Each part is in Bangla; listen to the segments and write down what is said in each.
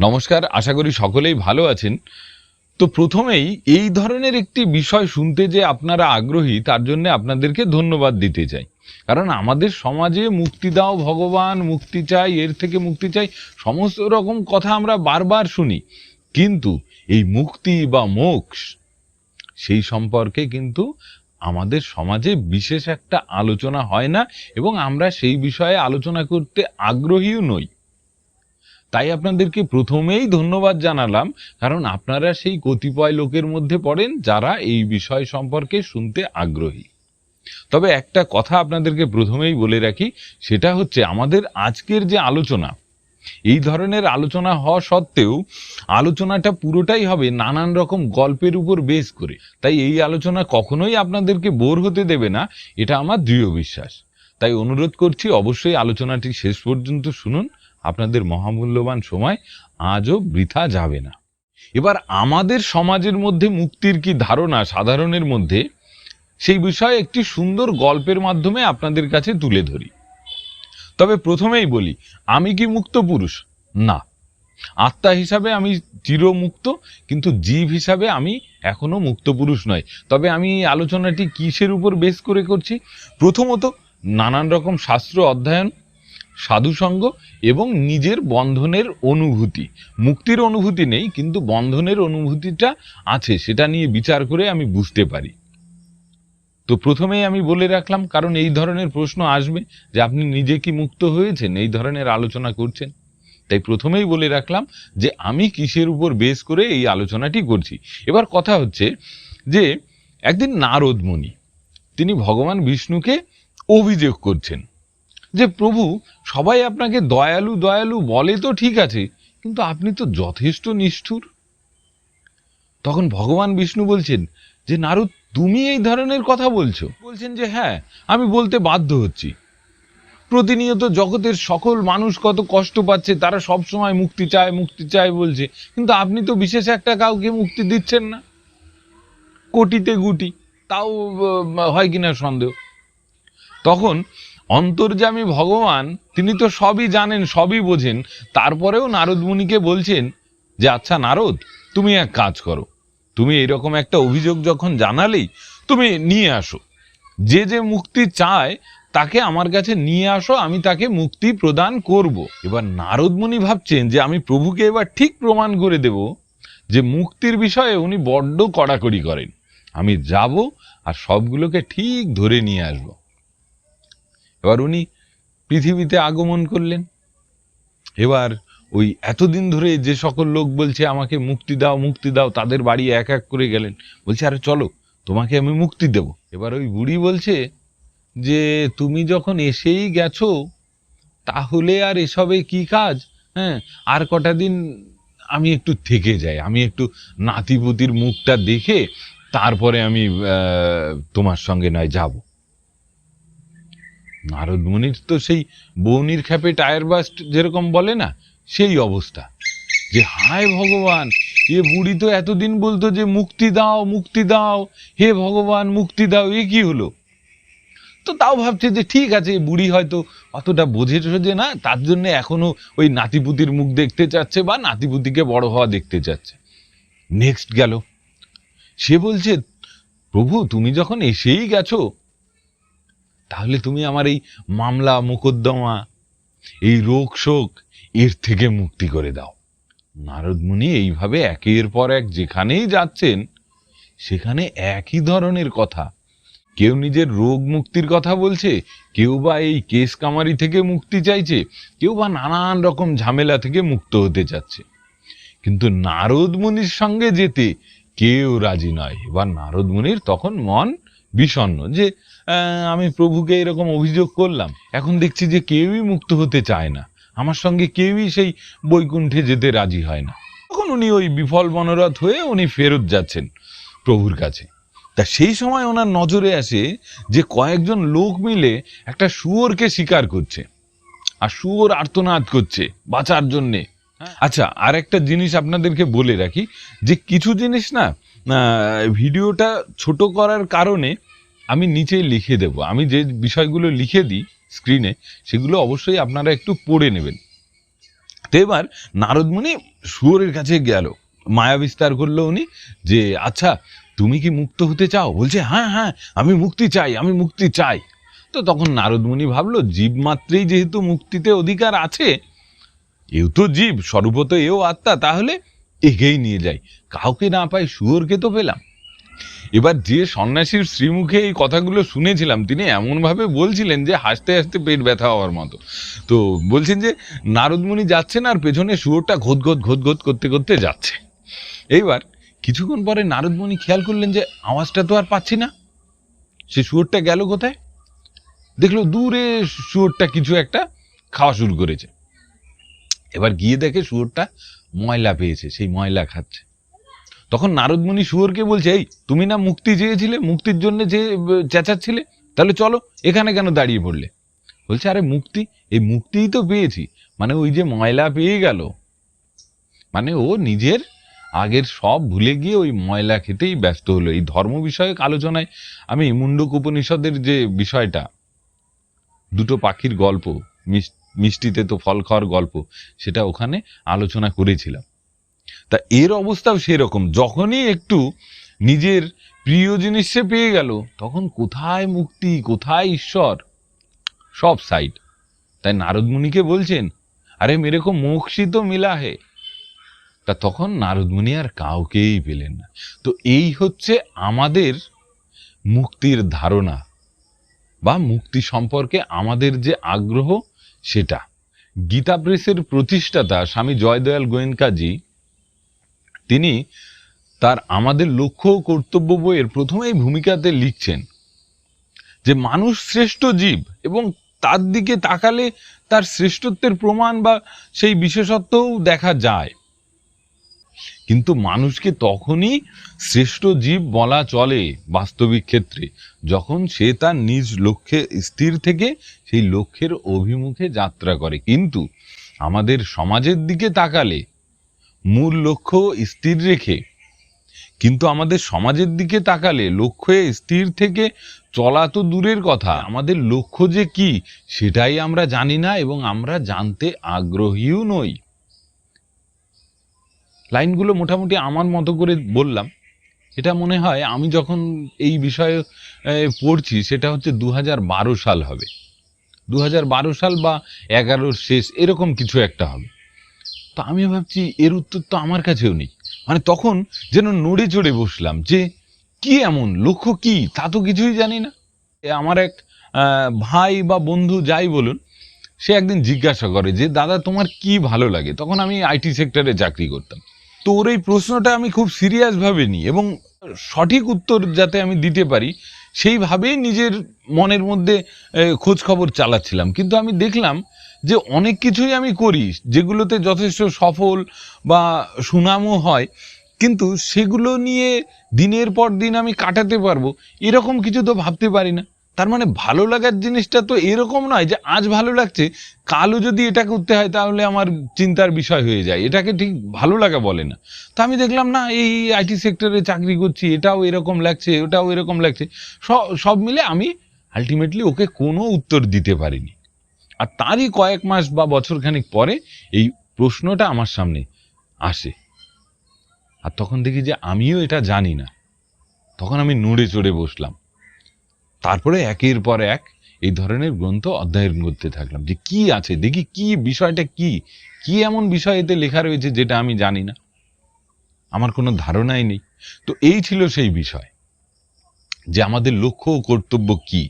নমস্কার, আশা করি সকলেই ভালো আছেন। তো প্রথমেই এই ধরনের একটি বিষয় শুনতে যে আপনারা আগ্রহী, তার জন্য আপনাদেরকে ধন্যবাদ দিতে চাই। কারণ আমাদের সমাজে মুক্তি দাও ভগবান, মুক্তি চাই, এর থেকে মুক্তি চাই, সমস্ত রকম কথা আমরা বারবার শুনি। কিন্তু এই মুক্তি বা মোক্ষ, সেই সম্পর্কে কিন্তু আমাদের সমাজে বিশেষ একটা আলোচনা হয় না, এবং আমরা সেই বিষয়ে আলোচনা করতে আগ্রহীও নই। তাই আপনাদেরকে প্রথমেই ধন্যবাদ জানালাম, কারণ আপনারা সেই কতিপয় লোকের মধ্যে পড়েন যারা এই বিষয় সম্পর্কে শুনতে আগ্রহী। তবে একটা কথা আপনাদেরকে প্রথমেই বলে রাখি, সেটা হচ্ছে আমাদের আজকের যে আলোচনা, এই ধরনের আলোচনা হওয়া সত্ত্বেও আলোচনাটা পুরোটাই হবে নানান রকম গল্পের উপর বেস করে। তাই এই আলোচনা কখনোই আপনাদেরকে বোর হতে দেবে না, এটা আমার দৃঢ় বিশ্বাস। তাই অনুরোধ করছি অবশ্যই আলোচনাটি শেষ পর্যন্ত শুনুন আপনাদের মহামূল্যবান সময় আজও বৃথা যাবে না। এবার আমাদের সমাজের মধ্যে মুক্তির কি ধারণা সাধারণের মধ্যে, সেই বিষয়ে একটি সুন্দর গল্পের মাধ্যমে আপনাদের কাছে তুলে ধরি। তবে প্রথমেই বলি, আমি কি মুক্ত পুরুষ? না। আত্মা হিসাবে আমি চিরমুক্ত, কিন্তু জীব হিসাবে আমি এখনও মুক্ত পুরুষ নয় তবে আমি এই আলোচনাটি কিসের উপর বেস করে করছি? প্রথমত নানান রকম শাস্ত্র অধ্যয়ন সাধুসঙ্গ এবং নিজের বন্ধনের অনুভূতি। মুক্তির অনুভূতি নেই, কিন্তু বন্ধনের অনুভূতিটা আছে, সেটা নিয়ে বিচার করে আমি বুঝতে পারি। তো প্রথমেই আমি বলে রাখলাম, কারণ এই ধরনের প্রশ্ন আসবে যে আপনি নিজে কি মুক্ত হয়েছেন, এই ধরনের আলোচনা করছেন। তাই প্রথমেই বলে রাখলাম যে আমি কিসের উপর বেস করে এই আলোচনাটি করছি। এবার কথা হচ্ছে যে, একদিন নারদমণি, তিনি ভগবান বিষ্ণুকে অভিযোগ করছেন। যে প্রভু, সবাই আপনাকে দয়ালু দয়ালু বলে তো ঠিক আছে, কিন্তু আপনি তো যথেষ্ট নিষ্ঠুর। তখন ভগবান বিষ্ণু বলছেন, যে নারদ, তুমি এই ধরনের কথা বলছো? বলছেন যে হ্যাঁ আমি বলতে বাধ্য হচ্ছি। প্রতিনিয়ত জগতের সকল মানুষ কত কষ্ট পাচ্ছে, তারা সব সময় মুক্তি চায় মুক্তি চায় বলছে, কিন্তু আপনি তো বিশেষ একটা কাউকে মুক্তি দিচ্ছেন না। কোটিতে গুটি, তাও হয় কিনা সন্দেহ? তখন অন্তর্যামী ভগবান, তিনি তো সবই জানেন, সবই বোঝেন। তারপরেও নারদ মুনিকে বলছেন যে আচ্ছা নারদ, তুমি এক কাজ করো। তুমি এরকম একটা অভিযোগ যখন জানালেই তুমি নিয়ে আসো। যে যে মুক্তি চায়, তাকে আমার কাছে নিয়ে আসো, আমি তাকে মুক্তি প্রদান করব। এবার নারদ মুনি ভাবছেন যে, আমি প্রভুকে এবার ঠিক প্রমাণ করে দেব যে, মুক্তির বিষয়ে উনি বড্ড কড়াকড়ি করেন। আমি যাব আর সবগুলোকে ঠিক ধরে নিয়ে আসব। এবার উনি পৃথিবীতে আগমন করলেন। এবার ওই এতদিন ধরে যে সকল লোক বলছে, আমাকে মুক্তি দাও মুক্তি দাও। তাদের বাড়ি এক এক করে গেলেন। বলছে, আরে চলো, তোমাকে আমি মুক্তি দেব। এবার ওই বুড়ি বলছে যে, তুমি যখন এসেই গেছো, তাহলে আর এসবে কি কাজ? হ্যাঁ আর কটা দিন আমি একটু থেকে যাই। আমি একটু নাতিপুতির মুখটা দেখে তারপরে আমি তোমার সঙ্গে নয়, যাব। নারদ মুনির তো সেই বৌনির খ্যাপে টায়ার বাস্ট যেরকম বলে না, সেই অবস্থা। যে হায় ভগবান, এ বুড়ি তো এতদিন বলতো যে মুক্তি দাও মুক্তি দাও, হে ভগবান মুক্তি দাও, এ কি হলো? তো তাও ভাবছে যে ঠিক আছে বুড়ি হয়তো অতটা বোঝে সোঝে না, তার জন্য এখনও ওই নাতিপুতির মুখ দেখতে চাচ্ছে বা নাতিপুতিকে বড় হওয়া দেখতে চাচ্ছে। নেক্সট গেল। সে বলছে, প্রভু, তুমি যখন এসেই গেছো তাহলে তুমি আমার এই মামলা, মোকদ্দমা, এই রোগ শোক এর থেকে মুক্তি করে দাও। নারদ মুনি এইভাবে একের পর এক যেখানেই যাচ্ছেন, সেখানে একই ধরনের কথা। কেউ নিজের রোগ মুক্তির কথা বলছে, কেউ বা এই কেস কামারি থেকে মুক্তি চাইছে, কেউ বা নানান রকম ঝামেলা থেকে মুক্ত হতে চাচ্ছে। কিন্তু নারদ মুনির সঙ্গে যেতে কেউ রাজি নয়। এবার নারদ মুনির তখন মন বিষণ্ণ যে আমি প্রভুকে এরকম অভিযোগ করলাম। এখন দেখছি যে কেউই মুক্ত হতে চায় না। আমার সঙ্গে কেউই সেই বৈকুণ্ঠে যেতে রাজি হয় না। তখন উনি ওই বিফল মনোরথ হয়ে উনি ফেরত যাচ্ছেন প্রভুর কাছে। তা সেই সময় ওনার নজরে আসে যে কয়েকজন লোক মিলে একটা শুয়োরকে শিকার করছে। আর শুয়োর আর্তনাদ করছে বাঁচার জন্যে। আচ্ছা আর একটা জিনিস আপনাদেরকে বলে রাখি যে কিছু জিনিস না ভিডিওটা ছোট করার কারণে আমি নিচে লিখে দেব। আমি যে বিষয়গুলো লিখে দিই স্ক্রিনে সেগুলো অবশ্যই আপনারা একটু পড়ে নেবেন। তো এবার নারদমণি শুয়োরের কাছে গেল। মায়া বিস্তার করল উনি যে আচ্ছা তুমি কি মুক্ত হতে চাও? বলছে হ্যাঁ হ্যাঁ আমি মুক্তি চাই, আমি মুক্তি চাই। তো তখন নারদমণি ভাবলো, জীব মাত্রেই যেহেতু মুক্তিতে অধিকার আছে, এও তো জীব স্বরূপত এও আত্মা, তাহলে এগেই নিয়ে যাই। কাউকে না পাই শুয়োরকে তো পেলাম। এবার যে সন্ন্যাসীর শ্রীমুখে এই কথাগুলো শুনেছিলাম, তিনি এমনভাবে বলছিলেন যে হাসতে হাসতে পেট ব্যথা হওয়ার মতো। তো বলছেন যে নারদমণি যাচ্ছেন আর পেছনে শুয়োরটা ঘোত ঘোত ঘোদ ঘোদ করতে করতে যাচ্ছে। এইবার কিছুক্ষণ পরে নারদমণি খেয়াল করলেন যে, আওয়াজটা তো আর পাচ্ছি না। সে শুয়োরটা গেল কোথায়? দেখল দূরে শুয়োরটা কিছু একটা খাওয়া শুরু করেছে। এবার গিয়ে দেখে শুয়োরটা ময়লা পেয়েছে, সেই ময়লা খাচ্ছে। তখন নারদমণি শুয়োরকে বলছে, এই, তুমি না মুক্তি চেয়েছিলে? মুক্তির জন্য যে চেঁচাচ্ছিলে? তাহলে চলো, এখানে কেন দাঁড়িয়ে পড়লে? বলছে, আরে মুক্তি, এই মুক্তিই তো পেয়েছি। মানে ওই যে ময়লা পেয়ে গেল। মানে ও নিজের আগের সব ভুলে গিয়ে ওই ময়লা খেতেই ব্যস্ত হলো। এই ধর্ম বিষয়ক আলোচনায় আমি মুন্ডক উপনিষদের যে বিষয়টা, দুটো পাখির গল্প মিষ্টিতে তো ফল খাওয়ার গল্প, সেটা ওখানে আলোচনা করেছিলাম। তা এর অবস্থাও সেরকম। যখনই একটু নিজের প্রিয় জিনিস সে পেয়ে গেল, তখন কোথায় মুক্তি, কোথায় ঈশ্বর? সব সাইড তাই নারদমুনিকে বলছেন, আরে মেরে কো মোক্ষী তো মিলা হে। তা তখন নারদমুনি আর কাউকেই পেলেন না। তো এই হচ্ছে আমাদের মুক্তির ধারণা, বা মুক্তি সম্পর্কে আমাদের যে আগ্রহ, সেটা। গীতা প্রেসের প্রতিষ্ঠাতা স্বামী জয়দয়াল গোয়েঙ্কাজি তিনি তার আমাদের লক্ষ্য ও কর্তব্য বইয়ের প্রথমেই ভূমিকাতে লিখছেন যে মানুষ শ্রেষ্ঠ জীব এবং তার দিকে তাকালে তার শ্রেষ্ঠত্বের প্রমাণ বা সেই বিশেষত্বও দেখা যায়। কিন্তু মানুষকে তখনই শ্রেষ্ঠ জীব বলা চলে বাস্তবিক ক্ষেত্রে, যখন সে তার নিজ লক্ষ্যে স্থির থেকে সেই লক্ষ্যের অভিমুখে যাত্রা করে। কিন্তু আমাদের সমাজের দিকে তাকালে মূল লক্ষ্য স্থির রেখে, কিন্তু আমাদের সমাজের দিকে তাকালে লক্ষ্যে স্থির থেকে চলা তো দূরের কথা। আমাদের লক্ষ্য যে কি, সেটাই আমরা জানি না এবং আমরা জানতে আগ্রহীও নই। লাইনগুলো মোটামুটি আমার মতো করে বললাম। এটা মনে হয় আমি যখন এই বিষয়ে পড়ছি, সেটা হচ্ছে দু হাজার বারো সাল হবে। দু হাজার বারো সাল বা এগারোর শেষ, এরকম কিছু একটা হবে। তো আমি ভাবছি এর উত্তর তো আমার কাছেও নেই। মানে তখন যেন নড়ে চড়ে বসলাম যে, কি এমন? লক্ষ্য কি? তা তো কিছুই জানি না। আমার এক ভাই বা বন্ধু যাই বলুন, সে একদিন জিজ্ঞাসা করে যে, দাদা, তোমার কি ভালো লাগে? তখন আমি আইটি সেক্টরে চাকরি করতাম। তো ওর এই প্রশ্নটা আমি খুব সিরিয়াসভাবে নিই এবং সঠিক উত্তর যাতে আমি দিতে পারি, সেইভাবেই নিজের মনের মধ্যে খোঁজ খবর চালাচ্ছিলাম। কিন্তু আমি দেখলাম যে অনেক কিছুই আমি করি, যেগুলোতে যথেষ্ট সফল বা সুনামও হয়, কিন্তু সেগুলো নিয়ে দিনের পর দিন আমি কাটাতে পারব, এরকম কিছু তো ভাবতে পারি না। তার মানে ভালো লাগার জিনিসটা তো এরকম নয় যে আজ ভালো লাগছে, কালও যদি এটা করতে হয় তাহলে আমার চিন্তার বিষয় হয়ে যায়। এটাকে ঠিক ভালো লাগা বলে না। তো আমি দেখলাম, না, এই আইটি সেক্টরে চাকরি করছি, এটাও এরকম লাগছে, ওটাও এরকম লাগছে। সব সব মিলে আমি আলটিমেটলি ওকে কোনো উত্তর দিতে পারিনি। আর তারই কয়েক মাস বা বছরখানেক পরে এই প্রশ্নটা আমার সামনে আসে। আর তখন দেখি যে আমিও এটা জানি না। তখন আমি নড়ে চড়ে বসলাম। তারপরে একের পর এক এই ধরনের গ্রন্থ অধ্যয়ন করতে থাকলাম যে কি আছে, দেখি কি বিষয়টা কি কি এমন বিষয় এতে লেখা রয়েছে যেটা আমি জানি না। আমার কোনো ধারণাই নেই। তো এই ছিল সেই বিষয় যে আমাদের লক্ষ্য ও কর্তব্য কি?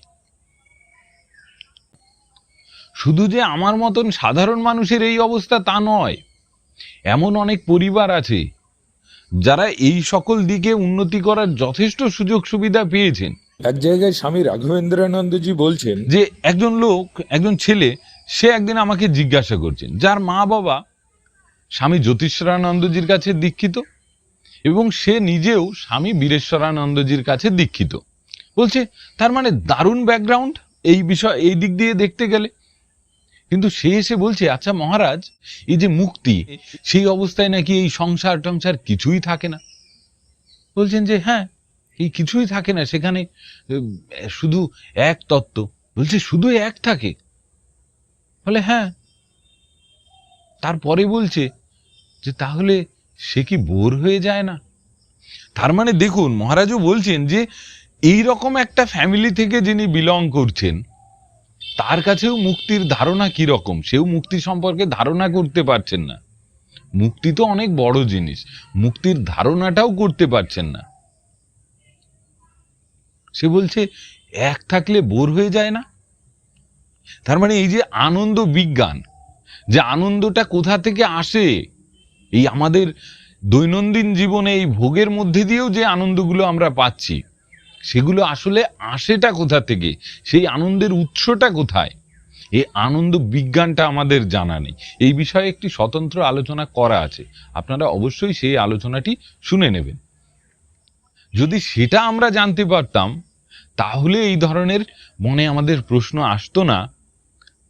শুধু যে আমার মতন সাধারণ মানুষের এই অবস্থা তা নয় এমন অনেক পরিবার আছে যারা এই সকল দিকে উন্নতি করার যথেষ্ট সুযোগ সুবিধা পেয়েছেন। এক জায়গায় স্বামী রাঘবেন্দ্রানন্দজি বলছেন যে একজন লোক একজন ছেলে সে একদিন আমাকে জিজ্ঞাসা করছেন যার মা বাবা স্বামী জ্যোতিষরানন্দজির কাছে দীক্ষিত এবং সে নিজেও স্বামী বীরেশ্বরানন্দজির কাছে দীক্ষিত। বলছে তার মানে দারুণ ব্যাকগ্রাউন্ড এই বিষয় এই দিক দিয়ে দেখতে গেলে। কিন্তু সে এসে বলছে আচ্ছা মহারাজ, এই যে মুক্তি, সেই অবস্থায় নাকি এই সংসার টংসার কিছুই থাকে না? বলছেন যে হ্যাঁ এই কিছুই থাকে না। সেখানে শুধু এক তত্ত্ব। বলছে শুধু এক থাকে? বলে হ্যাঁ। তারপরে বলছে যে, তাহলে সে কি বোর হয়ে যায় না? তার মানে দেখুন, মহারাজও বলছেন যে এই রকম একটা ফ্যামিলি থেকে যিনি বিলং করছেন তার কাছেও মুক্তির ধারণা কি রকম সেও মুক্তি সম্পর্কে ধারণা করতে পারছেন না। মুক্তি তো অনেক বড় জিনিস। মুক্তির ধারণাটাও করতে পারছেন না। সে বলছে, এক থাকলে বোর হয়ে যায় না? তার মানে এই যে আনন্দ বিজ্ঞান, যে আনন্দটা কোথা থেকে আসে? এই আমাদের দৈনন্দিন জীবনে এই ভোগের মধ্যে দিয়েও যে আনন্দগুলো আমরা পাচ্ছি সেগুলো আসলে আসেটা কোথা থেকে? সেই আনন্দের উৎসটা কোথায়? এই আনন্দ বিজ্ঞানটা আমাদের জানা নেই। এই বিষয়ে একটি স্বতন্ত্র আলোচনা করা আছে। আপনারা অবশ্যই সেই আলোচনাটি শুনে নেবেন। যদি সেটা আমরা জানতে পারতাম, তাহলে এই ধরনের মনে আমাদের প্রশ্ন আসতো না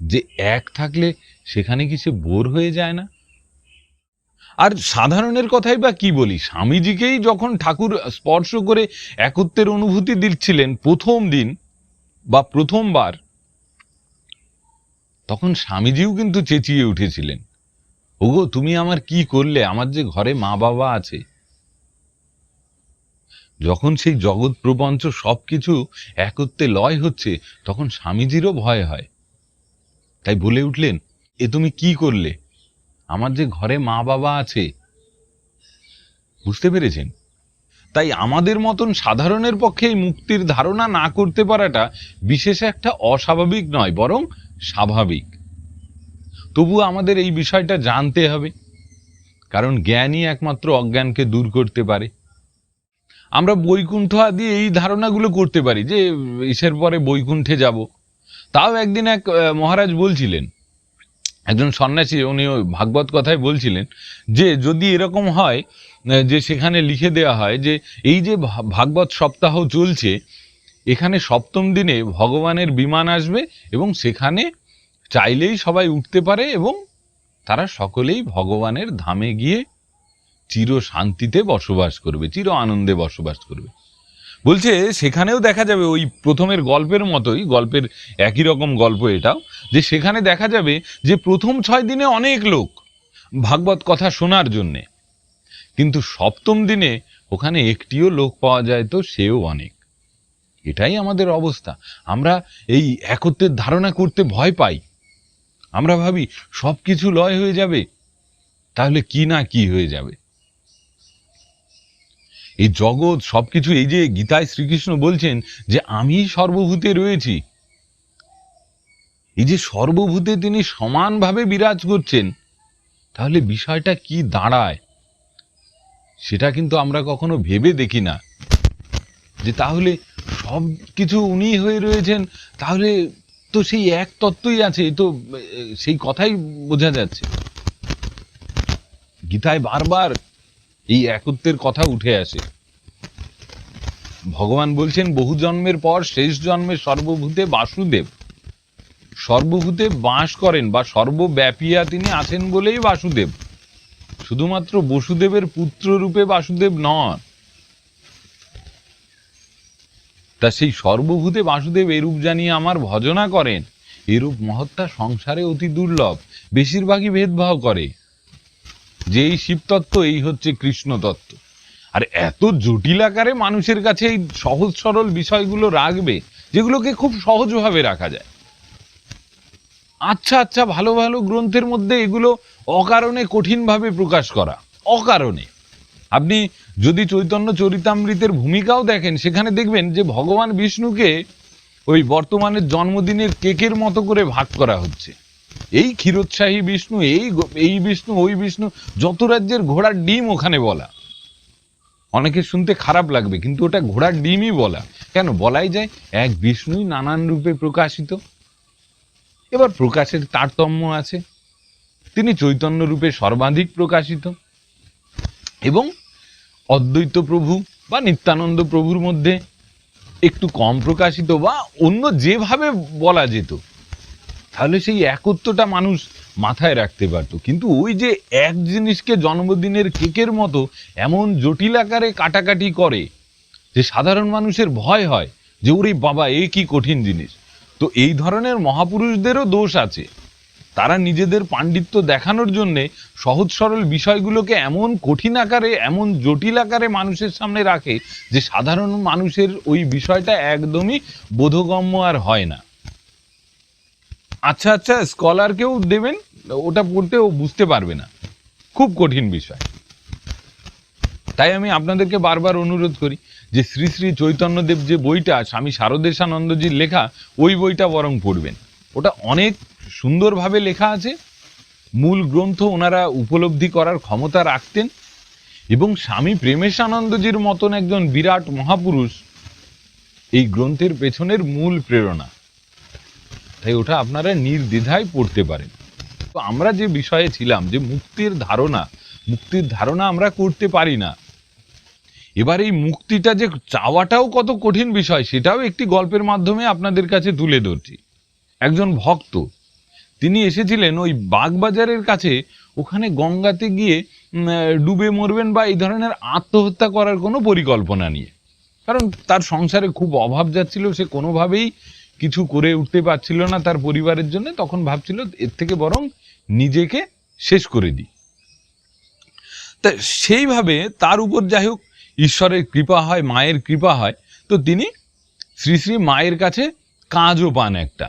যে এক থাকলে সেখানে কি সে বোর হয়ে যায় না? আর সাধারণের কথাই বা কি বলি? স্বামীজিকেই যখন ঠাকুর স্পর্শ করে একত্বের অনুভূতি দিচ্ছিলেন প্রথম দিন বা প্রথমবার, তখন স্বামীজিও কিন্তু চেঁচিয়ে উঠেছিলেন। ওগো, তুমি আমার কি করলে? আমার যে ঘরে মা বাবা আছে। যখন সেই জগৎ প্রপঞ্চ সবকিছু একত্রে লয় হচ্ছে, তখন স্বামীজিরও ভয় হয়। তাই বলে উঠলেন, এ তুমি কি করলে? আমার যে ঘরে মা বাবা আছে, বুঝতে পেরেছেন? তাই আমাদের মতন সাধারণের পক্ষে এই মুক্তির ধারণা না করতে পারাটা বিশেষ একটা অস্বাভাবিক নয়, বরং স্বাভাবিক। তবু আমাদের এই বিষয়টা জানতে হবে, কারণ জ্ঞানই একমাত্র অজ্ঞানকে দূর করতে পারে। আমরা বৈকুণ্ঠ আদি এই ধারণাগুলো করতে পারি যে ইসের পরে বৈকুণ্ঠে যাব। তাও একদিন এক মহারাজ বলছিলেন একজন সন্ন্যাসী উনি ভাগবত কথায় বলছিলেন যে যদি এরকম হয় যে সেখানে লিখে দেওয়া হয় যে এই যে ভাগবত সপ্তাহ চলছে, এখানে সপ্তম দিনে ভগবানের বিমান আসবে এবং সেখানে চাইলেই সবাই উঠতে পারে এবং তারা সকলেই ভগবানের ধামে গিয়ে চির শান্তিতে বসবাস করবে, চির আনন্দে বসবাস করবে। বলছে, সেখানেও দেখা যাবে ওই প্রথমের গল্পের মতোই, গল্পের একই রকম গল্প এটাও, যে সেখানে দেখা যাবে যে প্রথম ছয় দিনে অনেক লোক ভাগবত কথা শোনার জন্যে। কিন্তু সপ্তম দিনে ওখানে একটিও লোক পাওয়া যায় তো সেও অনেক। এটাই আমাদের অবস্থা। আমরা এই একত্রের ধারণা করতে ভয় পাই। আমরা ভাবি সব কিছু লয় হয়ে যাবে, তাহলে কি না কি হয়ে যাবে? এই জগৎ সবকিছু এই যে গীতায় শ্রীকৃষ্ণ বলছেন যে আমি সর্বভূতে রয়েছি। এই যে সর্বভূতে তিনি সমানভাবে বিরাজ করছেন, তাহলে বিষয়টা কি দাঁড়ায়? সেটা কিন্তু আমরা কখনো ভেবে দেখি না। যে তাহলে সব কিছু উনি হয়ে রয়েছেন, তাহলে তো সেই এক তত্ত্বই আছে তো সেই কথাই বোঝা যাচ্ছে। গীতায় বারবার এই একত্বের কথা উঠে আসে। ভগবান বলছেন, বহু জন্মের পর শেষ জন্মে সর্বভূতে বাসুদেব। সর্বভূতে বাস করেন বা সর্বব্যাপিয়া তিনি আছেন বলেই বাসুদেব। শুধুমাত্র বসুদেবের পুত্র রূপে বাসুদেব নন। তা সেই সর্বভূতে বাসুদেব এরূপ জানিয়ে আমার ভজনা করেন। এরূপ মহত্তা সংসারে অতি দুর্লভ, বেশিরভাগই ভেদভাব করে। যে এই শিবতত্ত্ব এই হচ্ছে কৃষ্ণ তত্ত্ব। আর এত জটিল আকারে মানুষের কাছে এই সহজ সরল বিষয়গুলো রাখবে, যেগুলোকে খুব সহজভাবে রাখা যায়। আচ্ছা আচ্ছা ভালো ভালো গ্রন্থের মধ্যে এগুলো অকারণে কঠিনভাবে প্রকাশ করা, অকারণে। আপনি যদি চৈতন্য চরিতামৃতের ভূমিকাও দেখেন, সেখানে দেখবেন যে ভগবান বিষ্ণুকে ওই বর্তমানের জন্মদিনের কেকের মতো করে ভাগ করা হচ্ছে। এই ক্ষীরোৎসাহী বিষ্ণু, এই এই বিষ্ণু, ওই বিষ্ণু, যত রাজ্যের ঘোড়ার ডিম ওখানে বলা। অনেকে শুনতে খারাপ লাগবে, কিন্তু ওটা ঘোড়ার ডিমই বলা। কেন? বলাই যায় এক বিষ্ণুই নানান রূপে প্রকাশিত। এবার প্রকাশের তারতম্য আছে। তিনি চৈতন্য রূপে সর্বাধিক প্রকাশিত। এবং অদ্বৈত প্রভু বা নিত্যানন্দ প্রভুর মধ্যে একটু কম প্রকাশিত বা অন্য যেভাবে বলা যেত। তাহলে সেই একত্বটা মানুষ মাথায় রাখতে পারতো। কিন্তু ওই যে এক জিনিসকে জন্মদিনের কেকের মতো এমন জটিল আকারে কাটাকাটি করে যে সাধারণ মানুষের ভয় হয় যে, ওরে বাবা, এ কি কঠিন জিনিস। তো এই ধরনের মহাপুরুষদেরও দোষ আছে। তারা নিজেদের পাণ্ডিত্য দেখানোর জন্যে সহজ সরল বিষয়গুলোকে এমন কঠিন আকারে, এমন জটিল আকারে মানুষের সামনে রাখে যে, সাধারণ মানুষের ওই বিষয়টা একদমই বোধগম্য আর হয় না। আচ্ছা আচ্ছা স্কলারকেও দেবেন, ওটা পড়তে ও বুঝতে পারবে না। খুব কঠিন বিষয়। তাই আমি আপনাদেরকে বারবার অনুরোধ করি যে শ্রী শ্রী চৈতন্যদেব যে বইটা, স্বামী শারদেশানন্দজির লেখা, ওই বইটা বরং পড়বেন। ওটা অনেক সুন্দরভাবে লেখা আছে। মূল গ্রন্থ ওনারা উপলব্ধি করার ক্ষমতা রাখতেন এবং স্বামী প্রেমেশানন্দজির মতন একজন বিরাট মহাপুরুষ এই গ্রন্থের পেছনের মূল প্রেরণা। তাই ওটা আপনারা নির্দ্বিধায় পড়তে পারেন। তো আমরা যে বিষয়ে ছিলাম, যে মুক্তির ধারণা মুক্তির ধারণা আমরা করতে পারি না। এবার এই মুক্তিটা যে চাওয়াটাও কত কঠিন বিষয়, সেটাও একটি গল্পের মাধ্যমে আপনাদের কাছে তুলে ধরছি। একজন ভক্ত, তিনি এসেছিলেন ওই বাগবাজারের কাছে, ওখানে গঙ্গাতে গিয়ে ডুবে মরবেন বা এই ধরনের আত্মহত্যা করার কোনো পরিকল্পনা নিয়ে। কারণ তার সংসারে খুব অভাব যাচ্ছিল, সে কোনোভাবেই কিছু করে উঠতে পারছিল না তার পরিবারের জন্য, তখন ভাবছিল এর থেকে বরং নিজেকে শেষ করে দিই। তা সেইভাবে তার উপর যাই হোক ঈশ্বরের কৃপা হয়, মায়ের কৃপা হয়, তো তিনি শ্রী শ্রী মায়ের কাছে কাজও পান একটা।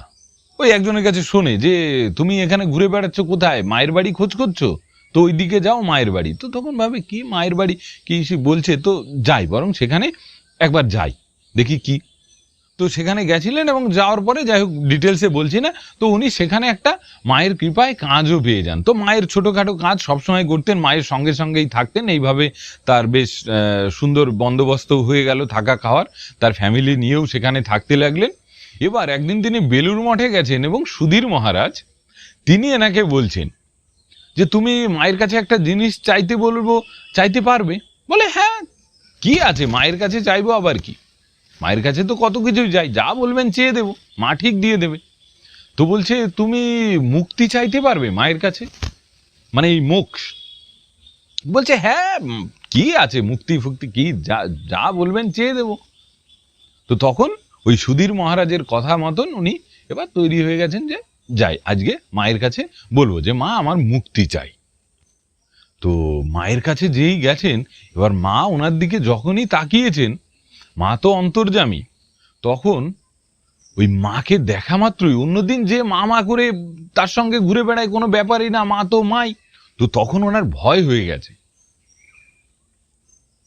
ওই একজনের কাছে শোনে যে, তুমি এখানে ঘুরে বেড়াচ্ছ কোথায়? মায়ের বাড়ি খোঁজ করছ? তো ওই দিকে যাও, মায়ের বাড়ি। তো তখন ভাবে, কি মায়ের বাড়ি? কি বলছে, তো যাই, বরং সেখানে একবার যাই, দেখি কি তো সেখানে গেছিলেন এবং যাওয়ার পরে, যাই হোক ডিটেলসে বলছি না, তো উনি সেখানে একটা মায়ের কৃপায় কাজও পেয়ে যান। তো মায়ের ছোটোখাটো কাজ সবসময় করতেন, মায়ের সঙ্গে সঙ্গেই থাকতেন। এইভাবে তার বেশ সুন্দর বন্দোবস্ত হয়ে গেল থাকা খাওয়ার। তার ফ্যামিলি নিয়েও সেখানে থাকতে লাগলেন। এবার একদিন তিনি বেলুর মঠে গেছেন এবং সুধীর মহারাজ, তিনি এনাকে বলছেন যে, তুমি মায়ের কাছে একটা জিনিস চাইতে বলব, চাইতে পারবে? বলে হ্যাঁ কি আছে? মায়ের কাছে চাইব আবার কি? মায়ের কাছে তো কত কিছুই যাই যা বলবেন চেয়ে দেবো, মা ঠিক দিয়ে দেবে। তো বলছে, তুমি মুক্তি চাইতে পারবে মায়ের কাছে? মানে এই মোক্ষ। বলছে হ্যাঁ কি আছে মুক্তি ফুক্তি, কি যা যা বলবেন চেয়ে দেবো। তো তখন ওই সুধীর মহারাজের কথা মতন উনি এবার তৈরি হয়ে গেছেন যে, যাই, আজকে মায়ের কাছে বলব যে, মা আমার মুক্তি চাই। তো মায়ের কাছে যেই গেছেন, এবার মা ওনার দিকে যখনই তাকিয়েছেন মা তো অন্তর্জামী। তখন ওই মাকে দেখা মাত্রই, অন্যদিন যে মা মা করে তার সঙ্গে ঘুরে বেড়ায় কোনো ব্যাপারই না, মা তো মাই, তো তখন ওনার ভয় হয়ে গেছে।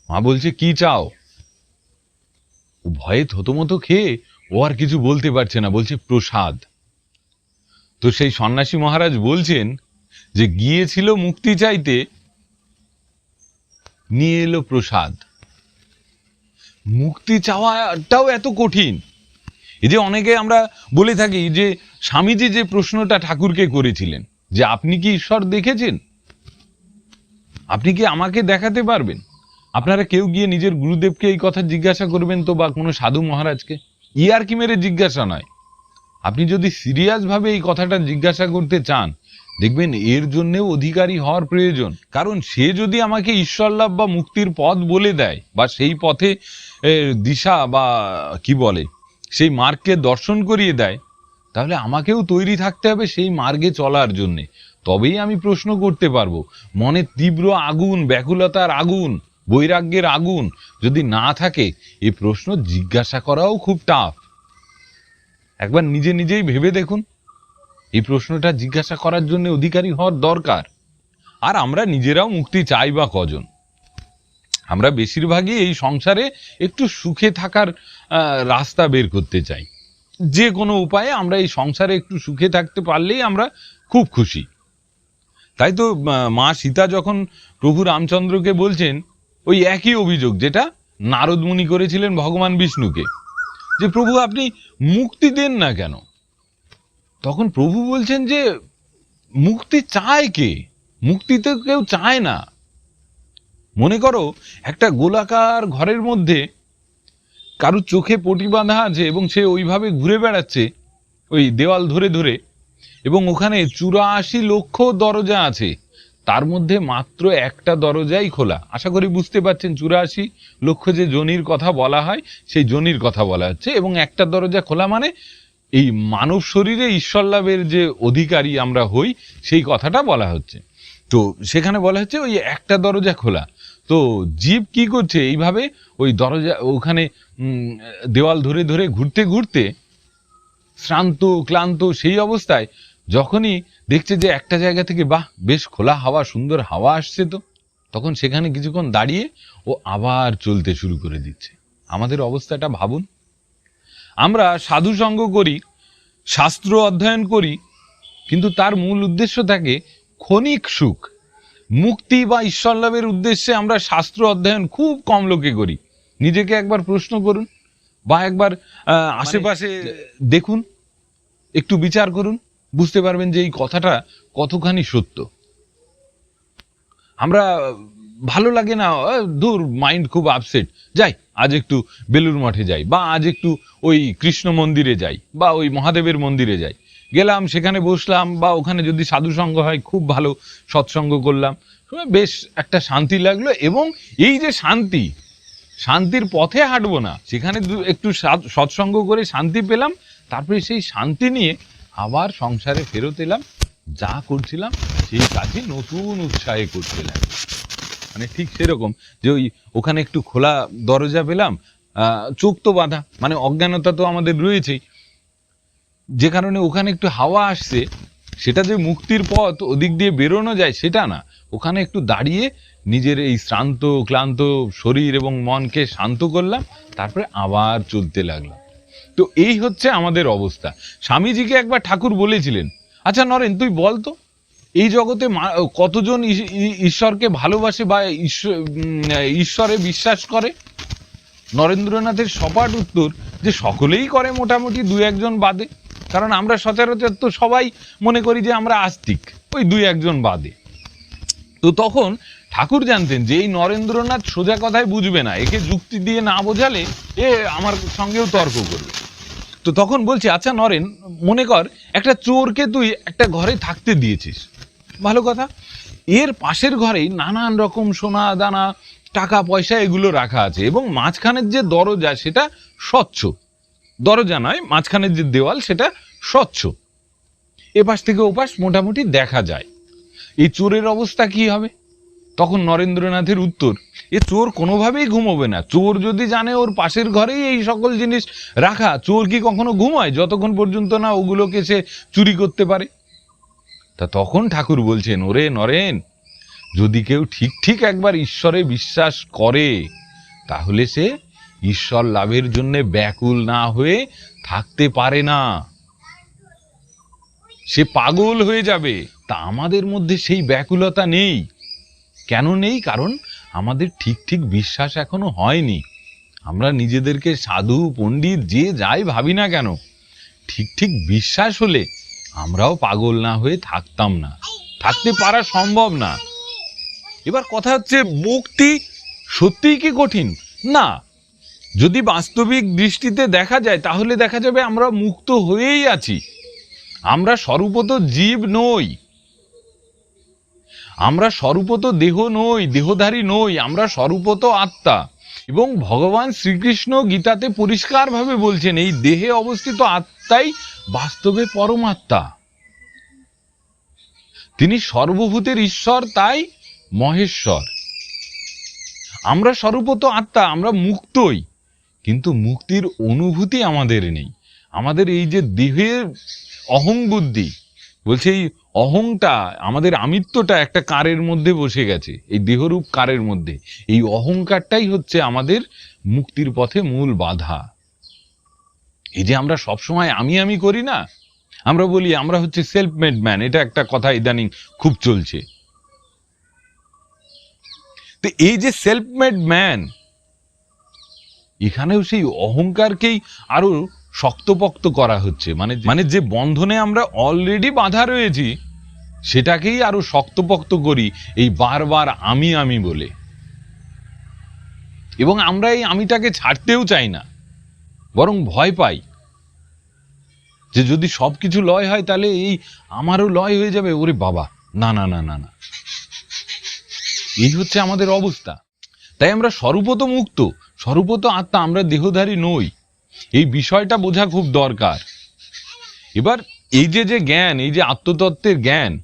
মা বলছে, কি চাও? ও ভয়ে থতমতো খেয়ে ও আর কিছু বলতে পারছে না, বলছে, প্রসাদ। তো সেই সন্ন্যাসী মহারাজ বলছেন যে, গিয়েছিল মুক্তি চাইতে, নিয়ে এলো প্রসাদ। মুক্তি চাওয়াটাও এত কঠিন। এই যে অনেকে আমরা বলে থাকি যে, স্বামীজি যে প্রশ্নটা ঠাকুরকে করেছিলেন, যে আপনি কি ঈশ্বর দেখেছেন? আপনি কি আমাকে দেখাতে পারবেন? আপনারা কেউ গিয়ে নিজের গুরুদেবকে এই কথা জিজ্ঞাসা করবেন তো বা কোনো সাধু মহারাজকে? ইয়ার কি মেরে জিজ্ঞাসা নয়। আপনি যদি সিরিয়াস ভাবে এই কথাটা জিজ্ঞাসা করতে চান, দেখবেন এর জন্যেও অধিকারী হওয়ার প্রয়োজন। কারণ সে যদি আমাকে ঈশ্বর লাভ বা মুক্তির পথ বলে দেয় বা সেই পথে দিশা বা কি বলে, সেই মার্গকে দর্শন করিয়ে দেয়, তাহলে আমাকেও তৈরি থাকতে হবে সেই মার্গে চলার জন্যে। তবেই আমি প্রশ্ন করতে পারব, মনে তীব্র আগুন, ব্যাকুলতার আগুন, বৈরাগ্যের আগুন যদি না থাকে এই প্রশ্ন জিজ্ঞাসা করাও খুব টাফ একবার নিজে নিজেই ভেবে দেখুন, এই প্রশ্নটা জিজ্ঞাসা করার জন্য অধিকারী হওয়ার দরকার। আর আমরা নিজেরাও মুক্তি চাই বা কজন। আমরা বেশিরভাগই এই সংসারে একটু সুখে থাকার রাস্তা বের করতে চাই। যে কোনো উপায়ে আমরা এই সংসারে একটু সুখে থাকতে পারলেই আমরা খুব খুশি। তাই তো মা সীতা যখন প্রভু রামচন্দ্রকে বলছেন, ওই একই অভিযোগ যেটা নারদ মুনি করেছিলেন ভগবান বিষ্ণুকে, যে প্রভু আপনি মুক্তি দেন না কেন? তখন প্রভু বলছেন যে, মুক্তি চায় কে? মুক্তি তো কেউ চায় না। মনে করো, একটা গোলাকার ঘরের মধ্যে কারুর চোখে পটি বাঁধা আছে এবং সে ওইভাবে ঘুরে বেড়াচ্ছে, ওই দেওয়াল ধরে ধরে, এবং ওখানে চুরাশি লক্ষ দরজা আছে। তার মধ্যে মাত্র একটা দরজাই খোলা। আশা করি বুঝতে পারছেন চুরাশি লক্ষ যে জনির কথা বলা হয়, সেই জনির কথা বলা হচ্ছে, এবং একটা দরজা খোলা মানে এই মানব শরীরে ঈশ্বর লাভের যে অধিকারী আমরা হই, সেই কথাটা বলা হচ্ছে। তো সেখানে বলা হচ্ছে ওই একটা দরজা খোলা। তো জীব কি করছে? এইভাবে ওই দরজা, ওখানে দেওয়াল ধরে ধরে ঘুরতে ঘুরতে শ্রান্ত, ক্লান্ত সেই অবস্থায় যখনই দেখছে যে একটা জায়গা থেকে, বাহ, বেশ খোলা হাওয়া, সুন্দর হাওয়া আসছে তো, তখন সেখানে কিছুক্ষণ দাঁড়িয়ে ও আবার চলতে শুরু করে দিচ্ছে। আমাদের অবস্থাটা ভাবুন। আমরা সাধু সঙ্গ করি, শাস্ত্র অধ্যয়ন করি, কিন্তু তার মূল উদ্দেশ্য থাকে ক্ষণিক সুখ। মুক্তি বা ঈশ্বর লাভের উদ্দেশ্যে আমরা শাস্ত্র অধ্যয়ন খুব কম লোকে করি। নিজেকে একবার প্রশ্ন করুন বা একবার আহ, আশেপাশে দেখুন একটু বিচার করুন বুঝতে পারবেন যে এই কথাটা কতখানি সত্য। আমরা ভালো লাগে না দূর মাইন্ড খুব আপসেট যাই আজ একটু বেলুর মঠে যাই বা আজ একটু ওই কৃষ্ণ মন্দিরে যাই বা ওই মহাদেবের মন্দিরে যাই। গেলাম, সেখানে বসলাম বা ওখানে যদি সাধু সঙ্গ হয়, খুব ভালো সৎসঙ্গ করলাম। বেশ একটা শান্তি লাগল এবং এই যে শান্তি, শান্তির পথে হাঁটবো না, সেখানে একটু সৎসঙ্গ করে শান্তি পেলাম, তারপরে সেই শান্তি নিয়ে আবার সংসারে ফেরত এলাম, যা করছিলাম সেই কাজে নতুন উৎসাহে করছিলাম। মানে ঠিক সেরকম যে ওই ওখানে একটু খোলা দরজা পেলাম চোখ তো বাঁধা মানে অজ্ঞানতা তো আমাদের রয়েছেই। যে কারণে ওখানে একটু হাওয়া আসছে, সেটা যে মুক্তির পথ ওদিক দিয়ে বেরোনো যায় সেটা না। ওখানে একটু দাঁড়িয়ে নিজের এই শ্রান্ত, ক্লান্ত শরীর এবং মনকে শান্ত করলাম, তারপরে আবার চলতে লাগলাম। তো এই হচ্ছে আমাদের অবস্থা। স্বামীজিকে একবার ঠাকুর বলেছিলেন আচ্ছা নরেন, তুই বল তো, এই জগতে কতজন ঈশ্বরকে ভালোবাসে বা ঈশ্ব- ঈশ্বরে বিশ্বাস করে? নরেন্দ্রনাথের সপাট উত্তর যে সকলেই করে মোটামুটি দু একজন বাদে। কারণ আমরা সচরাচর তো সবাই মনে করি যে আমরা আস্তিক। ওই দুই একজন বাদে। তো তখন ঠাকুর জানতেন যে এই নরেন্দ্রনাথ সোজা কথায় বুঝবে না, একে যুক্তি দিয়ে না বোঝালে এ আমার সঙ্গেও তর্ক করবে। তো তখন বলছি আচ্ছা নরেন, মনে কর, একটা চোরকে তুই একটা ঘরে থাকতে দিয়েছিস। ভালো কথা? এর পাশের ঘরেই নানান রকম সোনা, দানা, টাকা, পয়সা এগুলো রাখা আছে এবং মাঝখানের যে দরজা সেটা স্বচ্ছ। দরজা নয় মাঝখানের যে দেওয়াল সেটা স্বচ্ছ। এপাশ থেকে ওপাশ মোটামুটি দেখা যায়। এই চোরের অবস্থা কি হবে? তখন নরেন্দ্রনাথের উত্তর, এ চোর কোনোভাবেই ঘুমোবে না। চোর যদি জানে ওর পাশের ঘরেই এই সকল জিনিস রাখা, চোর কি কখনো ঘুমায়? যতক্ষণ পর্যন্ত না ওগুলোকে সে চুরি করতে পারে। তা তখন ঠাকুর বলছেন, ওরে নরেন, যদি কেউ ঠিক ঠিক একবার ঈশ্বরে বিশ্বাস করে, তাহলে সে ঈশ্বর লাভের জন্য ব্যাকুল না হয়ে থাকতে পারে না। সে পাগল হয়ে যাবে, তা আমাদের মধ্যে সেই ব্যাকুলতা নেই। কেন নেই? কারণ আমাদের ঠিক ঠিক বিশ্বাস এখনও হয়নি। আমরা নিজেদেরকে সাধু, পণ্ডিত, যে যাই ভাবি না কেন, ঠিক ঠিক বিশ্বাস হলে আমরাও পাগল না হয়ে থাকতাম না। থাকতে পারা সম্ভব না। এবার কথা হচ্ছে, মুক্তি সত্যিই কি কঠিন? না যদি বাস্তবিক দৃষ্টিতে দেখা যায়, তাহলে দেখা যাবে আমরা মুক্ত হয়েই আছি। আমরা স্বরূপত জীব নই। আমরা স্বরূপত দেহ নই, দেহধারী নই, আমরা স্বরূপত আত্মা। এবং ভগবান শ্রীকৃষ্ণ গীতাতে পরিষ্কারভাবে বলছেন, এই দেহে অবস্থিত আত্মাই বাস্তবে পরমাত্মা। তিনি সর্বভূতের ঈশ্বর, তাই মহেশ্বর। আমরা স্বরূপত আত্মা, আমরা মুক্তই। কিন্তু মুক্তির অনুভূতি আমাদের নেই। আমাদের এই যে দেহের অহং বুদ্ধি, বলছে এই অহংটা, আমাদের আমিত্বটা একটা কারের মধ্যে বসে গেছে, এই দেহরূপ কারের মধ্যে। এই অহংকারটাই হচ্ছে আমাদের মুক্তির পথে মূল বাধা। এই যে আমরা সবসময় আমি আমি করি না, আমরা বলি আমরা হচ্ছে সেলফ মেড ম্যান এটা একটা কথা ইদানিং খুব চলছে। তো এই যে সেলফ মেড ম্যান এখানেও সেই অহংকারকেই আরও শক্তপোক্ত করা হচ্ছে। মানে মানে যে বন্ধনে আমরা অলরেডি বাধা রয়েছি, সেটাকেই আরও শক্তপোক্ত করি এই বারবার আমি আমি বলে। এবং আমরা এই আমিটাকে ছাড়তেও চাই না, বরং ভয় পাই। যে যদি সবকিছু লয় হয়, তাহলে এই আমারও লয় হয়ে যাবে। ওরে বাবা, না না না না না। এই হচ্ছে আমাদের অবস্থা। তাই আমরা স্বরূপত মুক্ত স্বরূপত আত্মা আমরা দেহধারী নই। এই বিষয়টা বোঝা খুব দরকার। এবার এই যে যে জ্ঞান, এই যে আত্মতত্ত্বের জ্ঞান,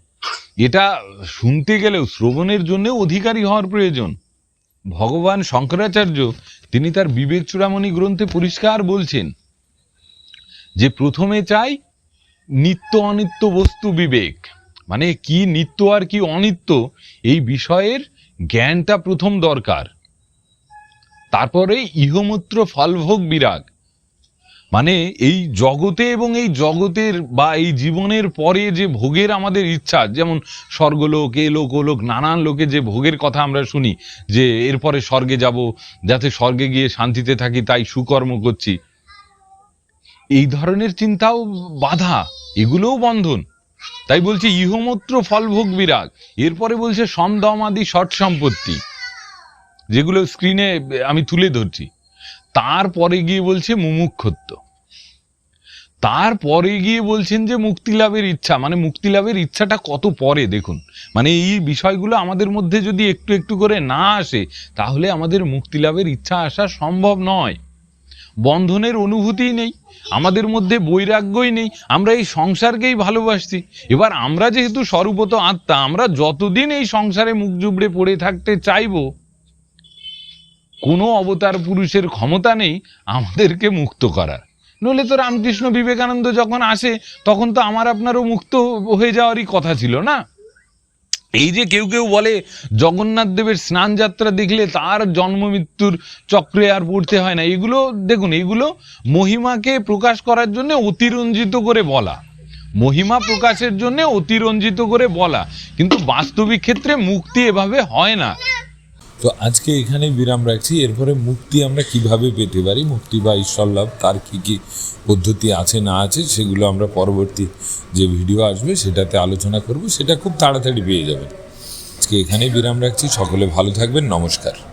এটা শুনতে গেলেও শ্রবণের জন্য অধিকারী হওয়ার প্রয়োজন। ভগবান শঙ্করাচার্য, তিনি তার বিবেক চূড়ামণি গ্রন্থে পরিষ্কার বলছেন যে, প্রথমে চাই নিত্য অনিত্য বস্তু বিবেক। মানে কি নিত্য আর কি অনিত্য, এই বিষয়ের জ্ঞানটা প্রথম দরকার। তারপরে ইহমূত্র ফলভোগ বিরাগ। মানে এই জগতে এবং এই জগতের বা এই জীবনের পরে যে ভোগের আমাদের ইচ্ছা, যেমন স্বর্গলোক এ লোক ও লোক নানান লোকে যে ভোগের কথা আমরা শুনি, যে এরপরে স্বর্গে যাব, যাতে স্বর্গে গিয়ে শান্তিতে থাকি, তাই সুকর্ম করছি। এই ধরনের চিন্তাও বাধা, এগুলোও বন্ধন। তাই বলছে ইহমূত্র ফলভোগ বিরাগ। এরপরে বলছে সমদম আদি শর্ট সম্পত্তি। যেগুলো স্ক্রিনে আমি তুলে ধরছি। তারপরে গিয়ে বলছে মুমুক্ষত্ব। তারপরে গিয়ে বলছেন যে মুক্তি লাভের ইচ্ছা। মানে মুক্তি লাভের ইচ্ছাটা কত পরে, দেখুন। মানে এই বিষয়গুলো আমাদের মধ্যে যদি একটু একটু করে না আসে, তাহলে আমাদের মুক্তি লাভের ইচ্ছা আসা সম্ভব নয়। বন্ধনের অনুভূতিই নেই, আমাদের মধ্যে বৈরাগ্যই নেই, আমরা এই সংসারকেই ভালোবাসছি। এবার আমরা যেহেতু স্বরূপত আত্মা, আমরা যতদিন এই সংসারে মুখ জুবড়ে পড়ে থাকতে চাইব কোনো অবতার পুরুষের ক্ষমতা নেই আমাদেরকে মুক্ত করার। নইলে তো রামকৃষ্ণ বিবেকানন্দ যখন আসে, তখন তো আমার আপনারও মুক্ত হয়ে যাওয়ারই কথা ছিল না? এই যে কেউ কেউ বলে, জগন্নাথ দেবের স্নান যাত্রা দেখলে তার জন্ম মৃত্যুর চক্রে আর পড়তে হয় না। এগুলো, দেখুন, এগুলো মহিমাকে প্রকাশ করার জন্য অতিরঞ্জিত করে বলা। মহিমা প্রকাশের জন্য অতিরঞ্জিত করে বলা। কিন্তু বাস্তবিক ক্ষেত্রে মুক্তি এভাবে হয় না। তো আজকে এখানে বিরাম রাখছি। এরপরে মুক্তি আমরা কীভাবে পেতে পারি? মুক্তি বা ঈশ্বর লাভ, তার কী কী পদ্ধতি আছে, না আছে, সেগুলো আমরা পরবর্তী যে ভিডিও আসবে, সেটাতে আলোচনা করব। সেটা খুব তাড়াতাড়ি পেয়ে যাবেন। আজকে এখানেই বিরাম রাখছি। সকলে ভালো থাকবেন। নমস্কার।